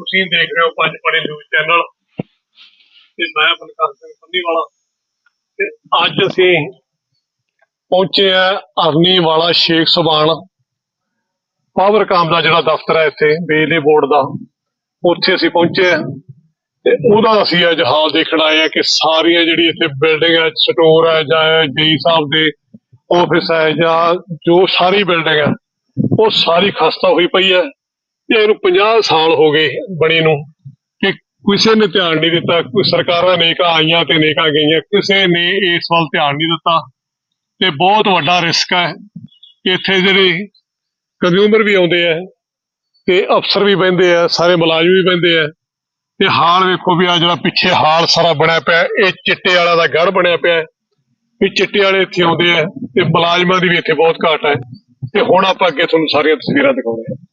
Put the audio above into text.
ਤੁਸੀਂ ਦੇਖ ਰਹੇ ਹੋ ਪੰਜ ਪੜੇ ਨਿਊਜ਼ ਚੈਨਲ। ਤੇ ਮੈਂ ਬਲਕਾਰ ਸਿੰਘ ਸੰਧੀਵਾਲਾ ਤੇ ਅੱਜ ਅਸੀਂ ਪਹੁੰਚੇ ਆ ਅਰਨੀ ਵਾਲਾ ਸ਼ੇਖ ਸੁਬਾਨ ਪਾਵਰਕਾਮ ਦਾ ਜਿਹੜਾ ਦਫ਼ਤਰ ਹੈ ਇੱਥੇ, ਬਿਜਲੀ ਬੋਰਡ ਦਾ। ਉੱਥੇ ਅਸੀਂ ਪਹੁੰਚੇ ਆ। ਤੇ ਉਹਦਾ ਅਸੀਂ ਅੱਜ ਹਾਲ ਦੇਖਣ ਆਏ ਆ ਕਿ ਸਾਰੀਆਂ ਜਿਹੜੀ ਇੱਥੇ ਬਿਲਡਿੰਗ ਹੈ, ਸਟੋਰ ਹੈ, ਜਾਂ ਜੀ ਸਾਹਿਬ ਦੇ ਆਫਿਸ ਹੈ, ਜਾਂ ਜੋ ਸਾਰੀ ਬਿਲਡਿੰਗ ਹੈ, ਉਹ ਸਾਰੀ ਖਸਤਾ ਹੋਈ ਪਈ ਹੈ। ਤੇ ਇਹਨੂੰ 50 ਸਾਲ ਹੋ ਗਏ ਬਣੇ ਨੂੰ, ਕਿ ਕਿਸੇ ਨੇ ਧਿਆਨ ਨਹੀਂ ਦਿੱਤਾ, ਕੋਈ ਸਰਕਾਰਾਂ ਨੇਕਾਂ ਆਈਆਂ ਤੇ ਨੇਕਾਂ ਗਈਆਂ, ਕਿਸੇ ਨੇ ਇਸ ਵੱਲ ਧਿਆਨ ਨਹੀਂ ਦਿੱਤਾ। ਤੇ ਬਹੁਤ ਵੱਡਾ ਰਿਸਕ ਹੈ ਇੱਥੇ ਜਿਹੜੇ ਕੰਜ਼ਿਊਮਰ ਵੀ ਆਉਂਦੇ ਆ, ਤੇ ਅਫਸਰ ਵੀ ਬਹਿੰਦੇ ਆ, ਸਾਰੇ ਮੁਲਾਜ਼ਮ ਵੀ ਬਹਿੰਦੇ ਆ, ਤੇ ਹਾਲ ਵੇਖੋ ਵੀ ਆ ਜਿਹੜਾ ਪਿੱਛੇ ਹਾਲ ਸਾਰਾ ਬਣਿਆ ਪਿਆ, ਇਹ ਚਿੱਟੇ ਵਾਲਾ ਦਾ ਗੜ ਬਣਿਆ ਪਿਆ। ਵੀ ਚਿੱਟੇ ਵਾਲੇ ਇੱਥੇ ਆਉਂਦੇ ਆ, ਤੇ ਮੁਲਾਜ਼ਮਾਂ ਦੀ ਵੀ ਇੱਥੇ ਬਹੁਤ ਘਾਟ ਹੈ। ਤੇ ਹੁਣ ਆਪਾਂ ਅੱਗੇ ਤੁਹਾਨੂੰ ਸਾਰੀਆਂ ਤਸਵੀਰਾਂ ਦਿਖਾਉਂਦੇ ਹਾਂ